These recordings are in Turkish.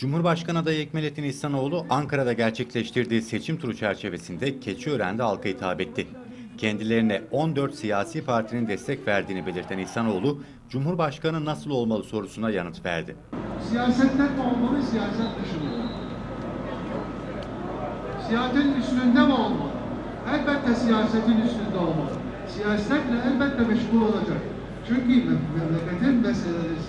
Cumhurbaşkanı adayı Ekmelettin İhsanoğlu Ankara'da gerçekleştirdiği seçim turu çerçevesinde Keçiören'de halka hitap etti. Kendilerine 14 siyasi partinin destek verdiğini belirten İhsanoğlu, Cumhurbaşkanı nasıl olmalı sorusuna yanıt verdi. Siyasetten mi olmalı, siyaset dışında mı? Siyasetin üstünde mi olmalı? Elbette siyasetin üstünde olmalı. Siyasetle elbette meşgul olacak. Çünkü mem-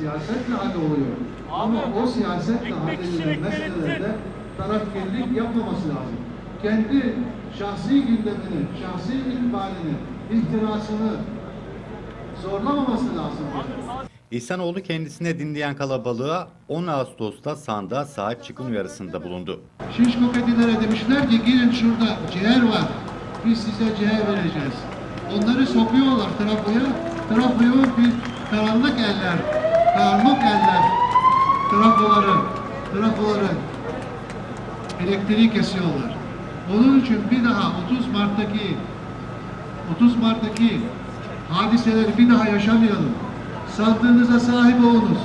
siyasetle halloluyor. Ama o siyasetle halledilen meselelerde tarafkirlik yapmaması lazım. Kendi şahsi gündemini, şahsi ikbalini, ihtirasını zorlamaması lazım. İhsanoğlu kendisine dinleyen kalabalığa 10 Ağustos'ta sandığa sahip çıkın uyarısında bulundu. Şişko kedilere demişler ki girin şurada ciğer var. Biz size ciğer vereceğiz. Onları sokuyorlar trafoya. Trafoya bir karanlık eller, karanlık eller trafoları, trafoları elektriği kesiyorlar. Onun için bir daha 30 Mart'taki 30 Mart'taki hadiseleri bir daha yaşamayalım. Sandığınıza sahip olunuz.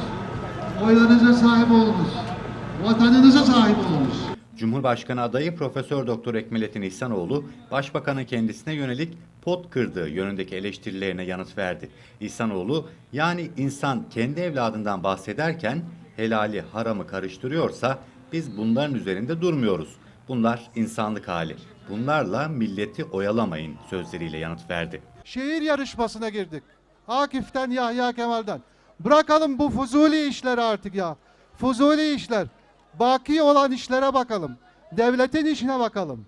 Oylarınıza sahip olunuz. Vatanınıza sahip olunuz. Cumhurbaşkanı adayı Profesör Doktor Ekmelettin İhsanoğlu, Başbakanın kendisine yönelik pot kırdığı yönündeki eleştirilerine yanıt verdi. İhsanoğlu, yani insan kendi evladından bahsederken helali haramı karıştırıyorsa biz bunların üzerinde durmuyoruz. Bunlar insanlık hali. Bunlarla milleti oyalamayın sözleriyle yanıt verdi. şehir yarışmasına girdik. Akif'ten Yahya Kemal'den. Bırakalım bu fuzuli işleri artık ya. Fuzuli işler. Baki olan işlere bakalım. Devletin işine bakalım.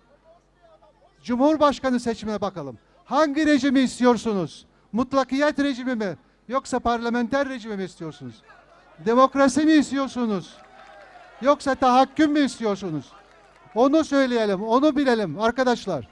Cumhurbaşkanı seçimine bakalım. Hangi rejimi istiyorsunuz? Mutlakiyet rejimi mi? Yoksa parlamenter rejimi mi istiyorsunuz? Demokrasi mi istiyorsunuz? Yoksa tahakküm mü istiyorsunuz? Onu söyleyelim, onu bilelim arkadaşlar.